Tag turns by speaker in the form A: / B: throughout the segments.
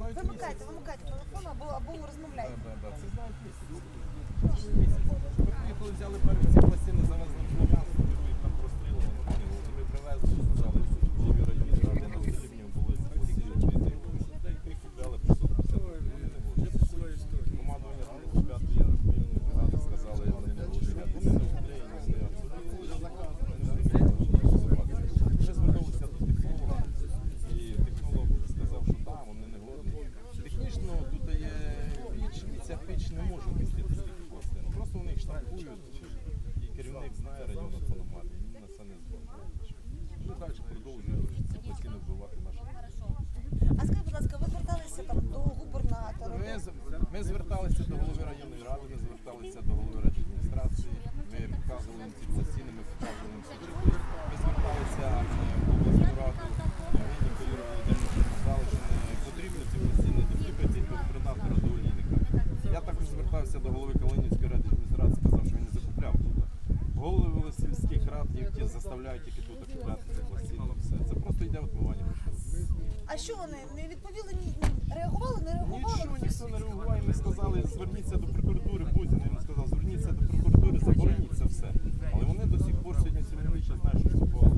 A: Вимикайте, вимикайте телефон або, або розмовляйте.
B: Це знають. Місяць. Приїхали, взяли перші ці пластини, завезли в Слов'янськ, ми їх там прострілили. Ну, вони от ми привезли, сказали, голові районі ради на потрібні були ці пластини. Людей ми їх купляли по 150 гривень. Командування там по 5 я рахую, ради сказали, вони не голосують. Вони не вклеєні, вони абсолютно Вже звернулися до технолога, і технолог сказав, що так, вони не годні. Технічно тут є піч, і ця піч не може вмістити стільки пластин. Просто їх і керівник знає району це і він на це не згоден. Ну, далі продовжуємо постійно вбивати наші.
A: А скажіть, будь ласка, ви зверталися там до губернатора?
B: Ми, з- ми зверталися до голови районної ради, ми зверталися до голови адміністрації, ми показували їм ці пластини, ми показували їм ці чехли. Ми зверталися е, в обласну раду, Галині Кирило Володимировичу, сказали, що не потрібно ці пластини доступити до губернатора до Олійника. Я також звертався до голови Калинівської ради адміністрації, сказав, що він не закупляв тут. Голови сільських рад, які заставляють тільки тут ці пластини. Все. Це просто йде відмивання.
A: А що вони не відповіли? Ні, ні, реагували, не реагували?
B: Нічого ніхто не реагує. Ми сказали, зверніться до прокуратури. Путін він сказав, зверніться до прокуратури, забороніть це все. Але вони до сих пор сьогодні сьогодні знають, що купували.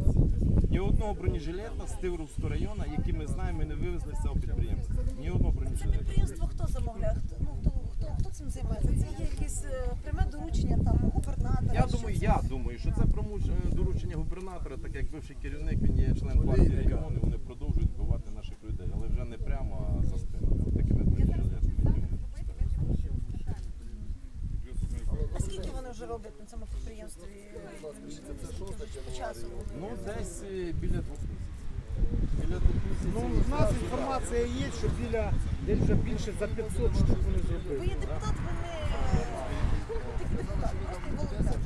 B: Ні одного бронежилета з Тивровського району, який ми знаємо, ми не вивезли з цього підприємства. Ні одного бронежилета.
A: Це підприємство хто замовляє? Хто, ну, хто, хто, хто цим займається? Це є якесь е, пряме доручення там губернатора?
B: Я думаю, я думаю, що це промуч- доручення губернатора, так як бивший керівник, він є член партії регіону, вони продовжують вбивати наших людей, але вже не прямо, а за спинами. Такими бронежилетами.
A: А скільки вони вже роблять на цьому підприємстві часу?
B: Ну, десь е, біля двох місяців. Біля двох місяців.
C: Ну, в нас інформація є, що біля десь вже більше за 500 штук вони
A: Ви
C: зробили.
A: є депутат, ви не е, депутат, просто волонтер.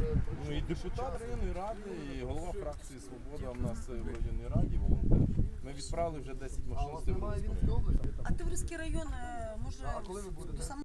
B: Ну і депутат районної ради, і голова фракції Свобода в нас е, в районній раді, волонтер. Ми відправили вже 10 машин з Тиврівського.
A: А Тиврівський район е, може до самого